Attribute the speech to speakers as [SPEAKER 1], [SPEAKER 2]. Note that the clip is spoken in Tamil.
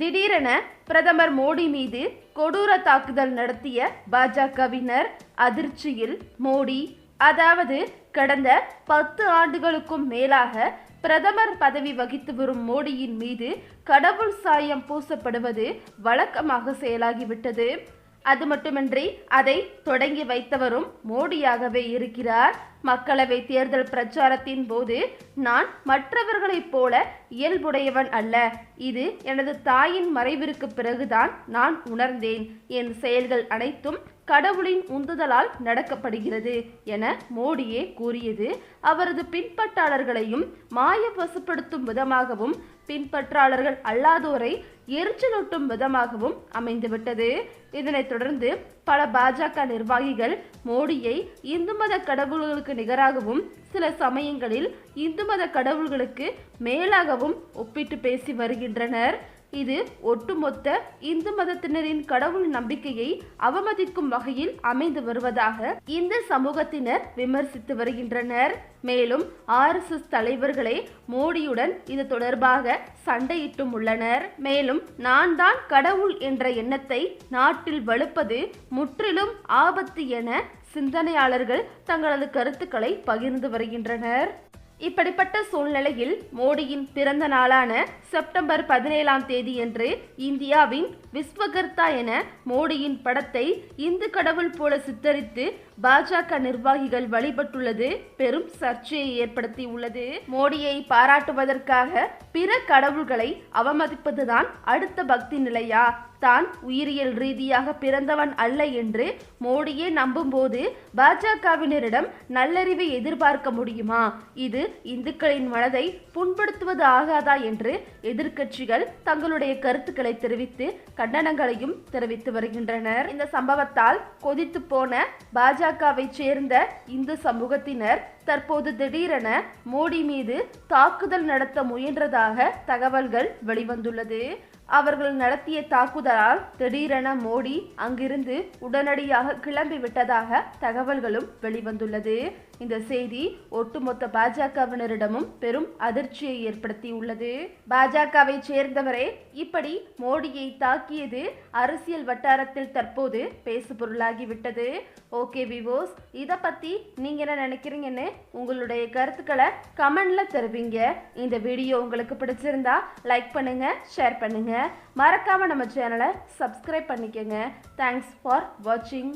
[SPEAKER 1] திடீரென பிரதமர் மோடி மீது கொடூர தாக்குதல் நடத்திய பாஜகவினர் அதிர்ச்சியில். மோடி அதாவது கடந்த பத்து ஆண்டுகளுக்கும் மேலாக பிரதமர் பதவி வகித்து வரும் மோடியின் மீது கடவுள் சாயம் பூசப்படுவது வழக்கமாக செயலாகிவிட்டது. அது மட்டுமின்றி அதை தொடங்கி வைத்தவரும் மோடியாகவே இருக்கிறார். மக்களவை தேர்தல் பிரச்சாரத்தின் போது நான் மற்றவர்களைப் போல இயல்புடையவன் அல்ல. இது எனது தாயின் மறைவிற்கு பிறகுதான் நான் உணர்ந்தேன். என் செயல்கள் அனைத்தும் கடவுளின் உந்துதலால் நடக்கப்படுகிறது என மோடியே கூறியது. அவரது பின்பற்றாளர்களையும் மாய வசப்படுத்தும் விதமாகவும் பின்பற்றாளர்கள் அல்லாதோரை எரிச்சலூட்டும் விதமாகவும் அமைந்துவிட்டது. இதனைத் தொடர்ந்து பல பாஜக நிர்வாகிகள் மோடியை இந்து மத கடவுள்களுக்கு நிகராகவும் சில சமயங்களில் இந்து மத கடவுள்களுக்கு மேலாகவும் ஒப்பிட்டு பேசி வருகின்றனர். இது ஒட்டுமொத்த இந்து மதத்தினரின் கடவுள் நம்பிக்கையை அவமதிக்கும் வகையில் அமைந்து வருவதாக இந்த சமூகத்தினர் விமர்சித்து வருகின்றனர். மேலும் ஆர்எஸ்எஸ் தலைவர்களே மோடியுடன் இது தொடர்பாக சண்டையிட்டும் உள்ளனர். மேலும் நான் தான் கடவுள் என்ற எண்ணத்தை நாட்டில் வலுப்பது முற்றிலும் ஆபத்து என சிந்தனையாளர்கள் தங்களது கருத்துக்களை பகிர்ந்து வருகின்றனர். இப்படிப்பட்ட சூழ்நிலையில் மோடியின் பிறந்த நாளான செப்டம்பர் பதினேழாம் தேதியன்று இந்தியாவின் விஸ்வகர்த்தா என மோடியின் படத்தை இந்து கடவுள் போல சித்தரித்து பாஜக நிர்வாகிகள் வழிபட்டுள்ளது பெரும் சர்ச்சையை ஏற்படுத்தியுள்ளது. மோடியை பாராட்டுவதற்காக பிற கடவுள்களை அவமதிப்பதுதான் அடுத்த பக்தி நிலையா? தான் உயிரியல் ரீதியாக பிறந்தவன் அல்ல என்று மோடியே நம்பும்போது பாஜகவினரிடம் நல்லறிவை எதிர்பார்க்க முடியுமா? இது இந்துக்களின் மனதை புண்படுத்துவது ஆகாதா என்று எதிர்க்கட்சிகள் தங்களுடைய கருத்துக்களை தெரிவித்து கண்டனங்களையும் தெரிவித்து வருகின்றனர். இந்த சம்பவத்தால் கொதித்து போன பாஜகவை சேர்ந்த இந்து சமூகத்தினர் தற்போது திடீரென மோடி மீது தாக்குதல் நடத்த முயன்றதாக தகவல்கள் வெளிவந்துள்ளது. அவர்கள் நடத்திய தாக்குதலால் திடீரென மோடி அங்கிருந்து உடனடியாக கிளம்பி விட்டதாக தகவல்களும் வெளிவந்துள்ளது. இந்த செய்தி ஒட்டுமொத்த பாஜகவினரிடமும் பெரும் அதிர்ச்சியை ஏற்படுத்தியுள்ளது. பாஜகவை சேர்ந்தவரே இப்படி மோடியை தாக்கியது அரசியல் வட்டாரத்தில் தற்போது பேசுபொருளாகிவிட்டது. ஓகே விவோஸ் இதை பத்தி நீங்க என்ன நினைக்கிறீங்கன்னு உங்களுடைய கருத்துக்களை கமெண்ட்ல தெரிவிங்க. இந்த வீடியோ உங்களுக்கு பிடிச்சிருந்தா லைக் பண்ணுங்க ஷேர் பண்ணுங்க. மறக்காம நம்ம சேனலை சப்ஸ்கிரைப் பண்ணிக்கோங்க. தேங்க்ஸ் ஃபார் வாட்சிங்